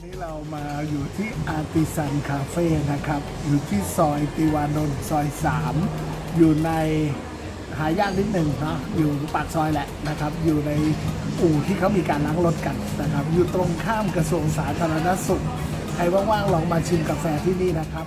วันนี้เรามาอยู่ที่อาร์ติสันคาเฟ่นะครับ อยู่ที่ซอยติวานนท์ซอย 3 อยู่ในหายากนิดหนึ่งเนาะอยู่ปากซอยแหละนะครับ อยู่ในอู่ที่เขามีการล้างรถกันนะครับ อยู่ตรงข้ามกระทรวงสาธารณสุข ใครว่างๆลองมาชิมกาแฟที่นี่นะครับ